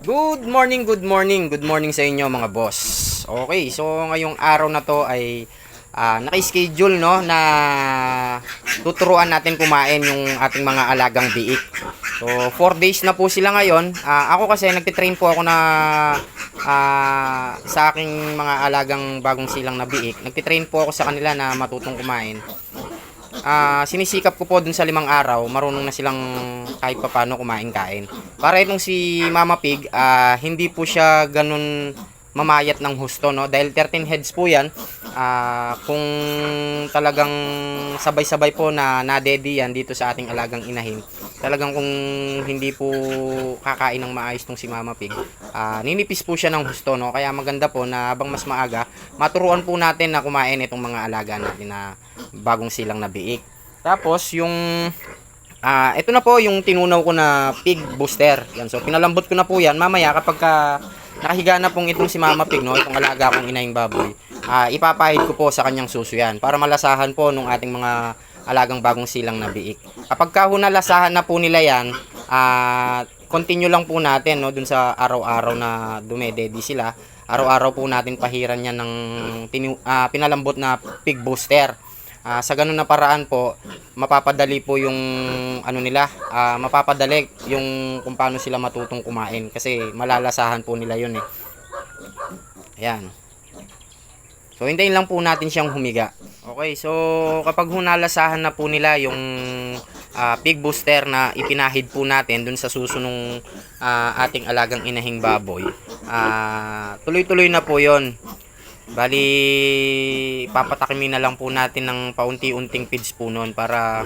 Good morning, good morning, good morning sa inyo mga boss. Okay, so ngayong araw na to ay ah, naka-schedule no na tuturuan natin kumain yung ating mga alagang biik. So 4 days na po sila ngayon. Ah, ako kasi nagtitrain po ako na ah, sa aking mga alagang bagong silang na biik. Nagtitrain po ako sa kanila na matutong kumain. Ah, sinisikap ko po dun sa limang araw, marunong na silang kahit papano kumain-kain. Para itong si Mama Pig, ah, hindi po siya ganun mamayat ng husto, no? Dahil 13 heads po yan, ah, kung talagang sabay-sabay po na nadedi yan dito sa ating alagang inahin, talagang kung hindi po kakain ng maayos tong si Mama Pig, ah, ninipis po siya ng husto, no? Kaya maganda po na habang mas maaga, maturuan po natin na kumain itong mga alaga natin na bagong silang na biik. Tapos yung ah ito na po yung tinunaw ko na pig booster. Yan so pinalambot ko na po yan. Mamaya kapag ka nakahiga na pong itong si Mama Pig no, itong alaga kong inahing baboy. Ah ipapahid ko po sa kanyang suso yan para malasahan po nung ating mga alagang bagong silang na biik. Kapag ka nalasahan na po nila yan, ah continue lang po natin no dun sa araw-araw na dumededi sila. Araw-araw po natin pahiran yan ng ah, pinalambot na pig booster. Ah, sa ganun na paraan po, mapapadali po yung ano nila, ah, mapapadali yung kung paano sila matutong kumain kasi malalasahan po nila yun eh. Ayan. So hintayin lang po natin siyang humiga. Okay, so kapag hunalasahan na po nila yung ah, pig booster na ipinahid po natin dun sa susunong ah, ating alagang inahing baboy, ah, tuloy-tuloy na po yon. Bali, papatakimin na lang po natin ng paunti-unting feeds po noon para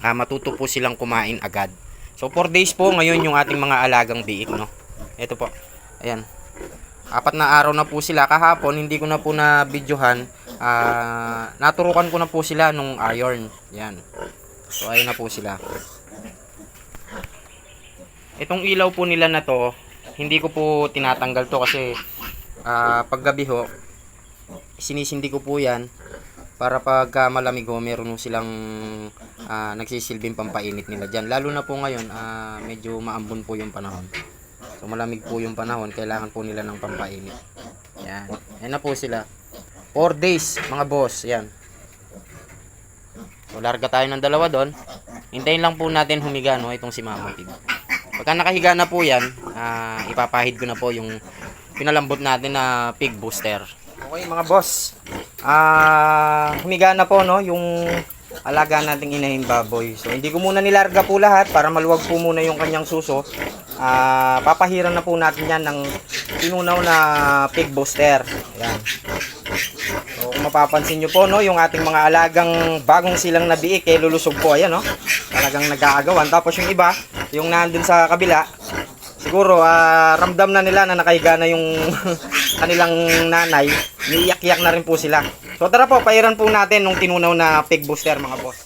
ah, matuto po silang kumain agad. So, 4 days po ngayon yung ating mga alagang biik, no? Ito po. Ayan. Apat na araw na po sila. Kahapon, hindi ko na po na videohan. Ah, naturukan ko na po sila nung iron. Yan. So, ayun na po sila. Itong ilaw po nila na to, hindi ko po tinatanggal to kasi ah, paggabi ho, sinisindi ko po yan para pagka malamig ho, meron silang ah, nagsisilbing pampainit nila dyan. Lalo na po ngayon, ah, medyo maambon po yung panahon. So malamig po yung panahon, kailangan po nila ng pampainit. Yan. Yan na po sila. 4 days, mga boss. Yan. So larga tayo ng dalawa doon. Hintayin lang po natin humiga no, itong si Mama Pig. Pagka nakahiga na po yan, ah, ipapahid ko na po yung pinalambot natin na pig booster. Okay mga boss. Ah, humiga na po no yung alaga nating inahin baboy. So hindi ko muna nilarga po lahat para maluwag po muna yung kanyang suso. Ah, papahiran na po natin yan ng tinunaw na pig booster. Ayan. So kung mapapansin nyo po no, yung ating mga alagang bagong silang nabiik eh lulusog po ayan no. Talagang nag-aagawan. Tapos yung iba, yung nandun sa kabila, siguro ah, ramdam na nila na nakahiga na yung kanilang nanay, niiyak-iyak na rin po sila. So tara po, pairan po natin nung tinunaw na pig booster mga boss.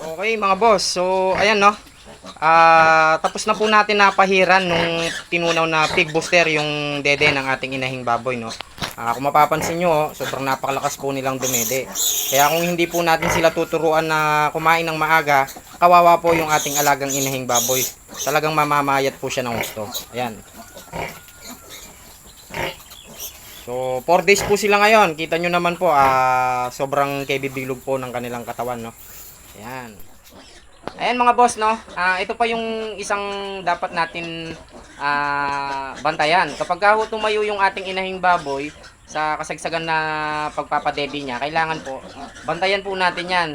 Okay mga boss, so ayan no. ah, tapos na po natin napahiran nung tinunaw na pig booster yung dede ng ating inahing baboy, no? Ah, kung mapapansin nyo, oh, sobrang napakalakas po nilang dumede. Kaya kung hindi po natin sila tuturuan na kumain ng maaga, kawawa po yung ating alagang inahing baboy. Talagang mamamayat po siya ng gusto. Ayan. So, 4 days po sila ngayon. Kita nyo naman po, ah, sobrang kebibilog po ng kanilang katawan, no? Ayan. Ayan mga boss, no? Ah, ito pa yung isang dapat natin ah, bantayan. Kapag ka ho tumayo yung ating inahing baboy sa kasagsagan na pagpapadede niya, kailangan po, bantayan po natin yan.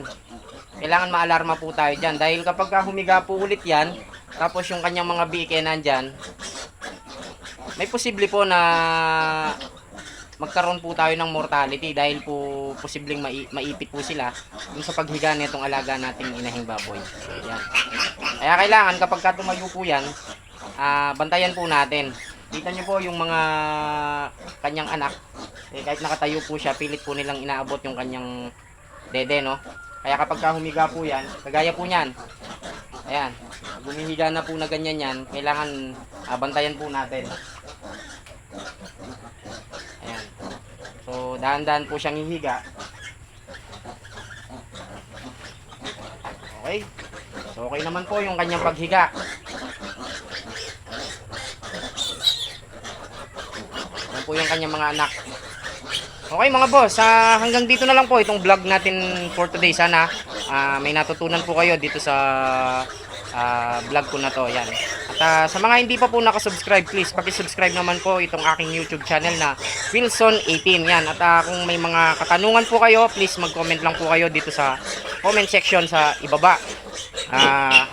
Kailangan maalarma po tayo dyan. Dahil kapag ka humiga po ulit yan, tapos yung kanyang mga bike nandyan, may posible po na magkaroon po tayo ng mortality dahil po posibleng mai- maipit po sila dun sa paghiga nitong alaga nating inahing baboy. Yan. Kaya kailangan kapag ka tumayo po yan, ah, bantayan po natin. Kita nyo po yung mga kanyang anak. Eh, kahit nakatayo po siya, pilit po nilang inaabot yung kanyang dede, no? Kaya kapag ka humiga po yan, kagaya po niyan. Ayan. Gumihiga na po na ganyan yan, kailangan ah, bantayan po natin. Ayan. So, dahan-dahan po siyang hihiga. Okay. So, okay naman po yung kanyang paghiga. Yan po yung kanyang mga anak. Okay mga boss, ah, hanggang dito na lang po itong vlog natin for today. Sana ah, may natutunan po kayo dito sa ah, vlog ko na to. Yan. At ah, sa mga hindi pa po nakasubscribe, please paki-subscribe naman po itong aking YouTube channel na Wilson18. Yan. At ah, kung may mga katanungan po kayo, please mag-comment lang po kayo dito sa comment section sa ibaba. Ah,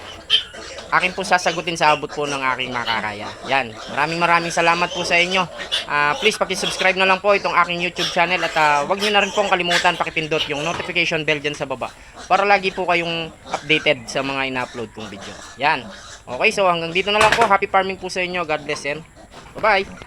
akin po sasagutin sa abot po ng aking makakaya. Yan. Maraming maraming salamat po sa inyo. Ah, please paki-subscribe na lang po itong aking YouTube channel at ah, wag niyo na rin pong kalimutan pakipindot yung notification bell dyan sa baba para lagi po kayong updated sa mga ina-upload kong video. Yan. Okay, so hanggang dito na lang po. Happy farming po sa inyo. God bless and bye-bye.